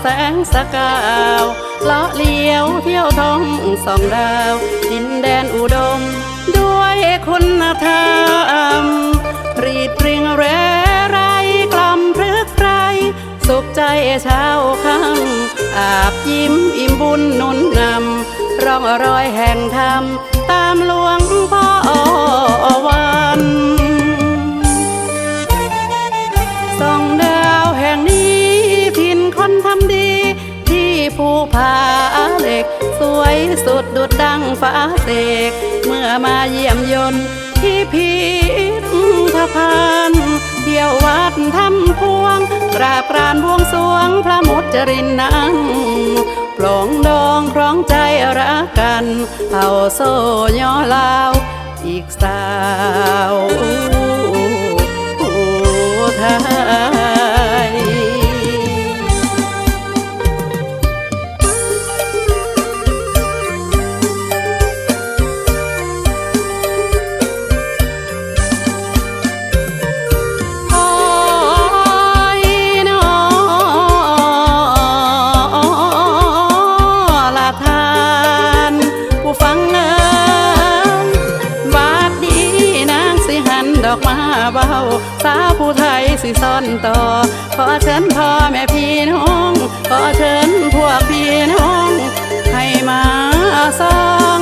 แสงสกาวเลาะเลี้ยวเที่ยวทองสองดาว ดินแดนอุดม ด้วยคุณธรรมรีดเรียงแรไรกล่อมพรึกไพรสุขใจเช้าค่ำอาบยิ้มอิ่มบุญนุนนำร่องรอยแห่งธรรมตามหลวง ดดุดดังฟ้าเสก เมื่อมาเยี่ยมยนที่พิธภัณฑ์เที่ยววัดทำพวงกราบกรานบวงสวงพระมุจรินนังปลองดองครองใจรักกันเอาโซย่อลาว อีกสาว สิซ่อนต่อ ขอเชิญพ่อแม่พี่น้อง ขอเชิญพวกพี่น้อง ให้มาส่อง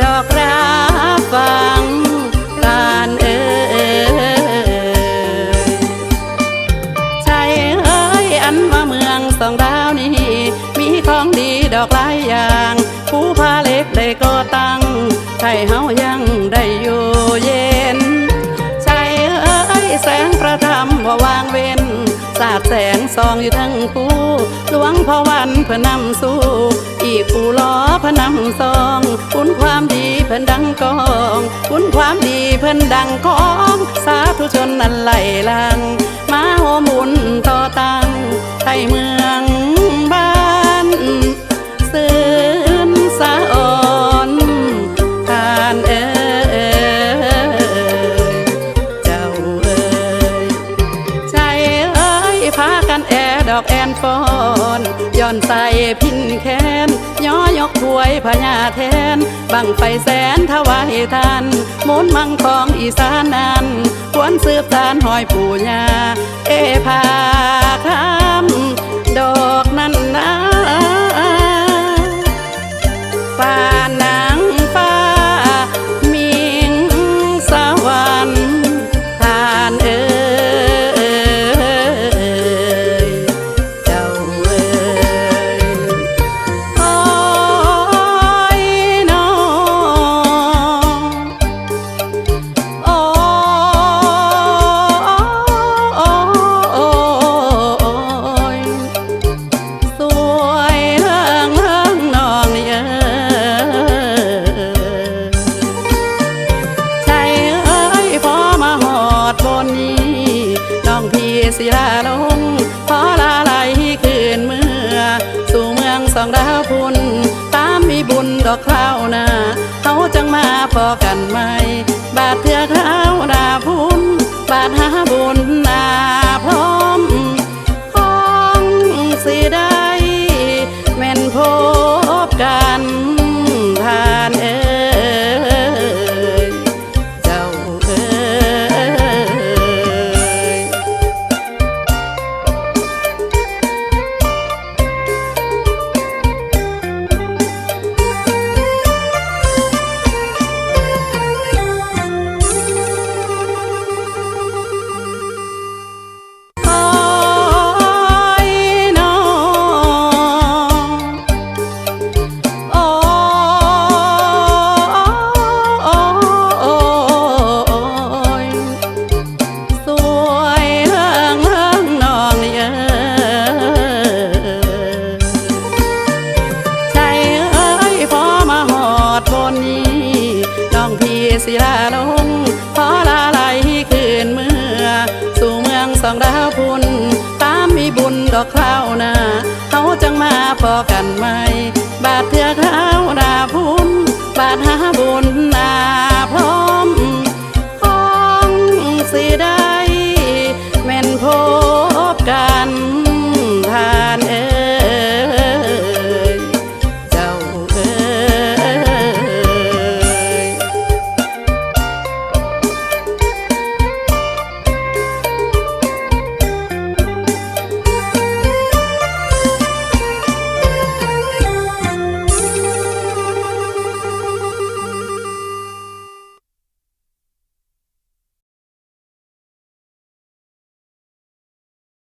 ดอกรักฟังการเอ่ยใช่เอ้ยอันว่าเมืองสองดาวนี้ มีของดีดอกหลายอย่าง ผู้พาเล็กได้ก็ตั้งใช่เฮายังได้อยู่เย็ ซองอยู่ทั้งคู่หลวงพ่อวันเพนำสู้ อีกผู้ล้อพนำซองคุณความดีเพิ่นดังกองคุณความดีเพิ่นดังกอง สาธุชนนั้นไหลลัง มาโหมุนต่อตังไทยเมือง อดอกแอนฟอนย้อนใส่พินแคนย่อยกถวยพญาแทน บังไฟแสนถวายทานหมุนมังของอีสานนั้นควรสืบสานหอยปู่ย่าเอพาคำดอกนั้นนะป่า สิลาลงพอลาไหลคืนเมื่อ สู่เมืองสองดาวพุนตามมีบุญดอกคราวนาเขาจังมาพอกันไหม บาดเถื่อเท้าดาพุนบาดหาบุญนาพร้อม ของสิได้ สิลาลงขอลาไหลคืนเมื่อ สู่เมืองสองดาวพุนตามมีบุญดอกคราวนาเขาจังมาพอกันไหม บาดเถื่อข้าวนาพุนบาดหาบุญนาพร้อม ของสีดา